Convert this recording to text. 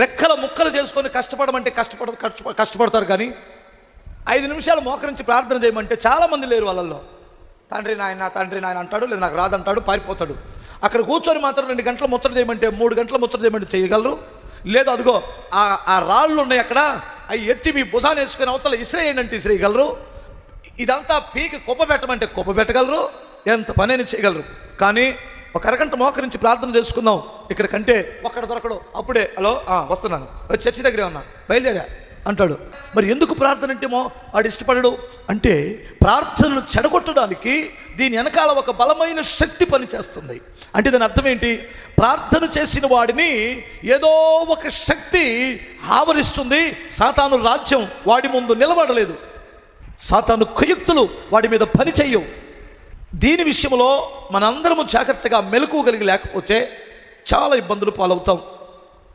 రెక్కల ముక్కలు చేసుకొని కష్టపడమంటే కష్టపడ కష్టపడతారు కానీ ఐదు నిమిషాలు మోకరించి ప్రార్థన చేయమంటే చాలామంది లేరు వాళ్ళల్లో. తండ్రి నాయన తండ్రి నాయన అంటాడు లేదు నాకు రాదంటాడు పారిపోతాడు. అక్కడ కూర్చొని మాత్రం రెండు గంటలు ముచ్చట చేయమంటే మూడు గంటలు ముచ్చట చేయమంటే చేయగలరు? లేదు అదిగో ఆ ఆ రాళ్ళు ఉన్నాయి అక్కడ అవి ఎత్తి మీ భుజాన్ని వేసుకుని అవతల ఇసిరేయండి అంటే ఇసిరేయగలరు ఇదంతా పీకి కుప్ప పెట్టమంటే కుప్ప పెట్టగలరు? ఎంత పనైనా చేయగలరు. కానీ ఒక అరగంట మోకరించి ప్రార్థన చేసుకుందాం. ఇక్కడ కంటే ఒక్కడ దొరకడు. అప్పుడే హలో వస్తున్నాను. చర్చి దగ్గరే ఉన్నా. బయలుదేరా. అంటాడు. మరి ఎందుకు ప్రార్థన అంటే మో వాడు ఇష్టపడడు. అంటే ప్రార్థనలు చెడగొట్టడానికి దీని వెనకాల ఒక బలమైన శక్తి పనిచేస్తుంది. అంటే దాని అర్థం ఏంటి? ప్రార్థన చేసిన వాడిని ఏదో ఒక శక్తి ఆవరిస్తుంది. సాతాను రాజ్యం వాడి ముందు నిలబడలేదు. సాతాను కుయుక్తులు వాడి మీద పని చేయవు. దీని విషయంలో మనందరము జాగ్రత్తగా మెలకువగలిగి లేకపోతే చాలా ఇబ్బందులు పాలవుతాం.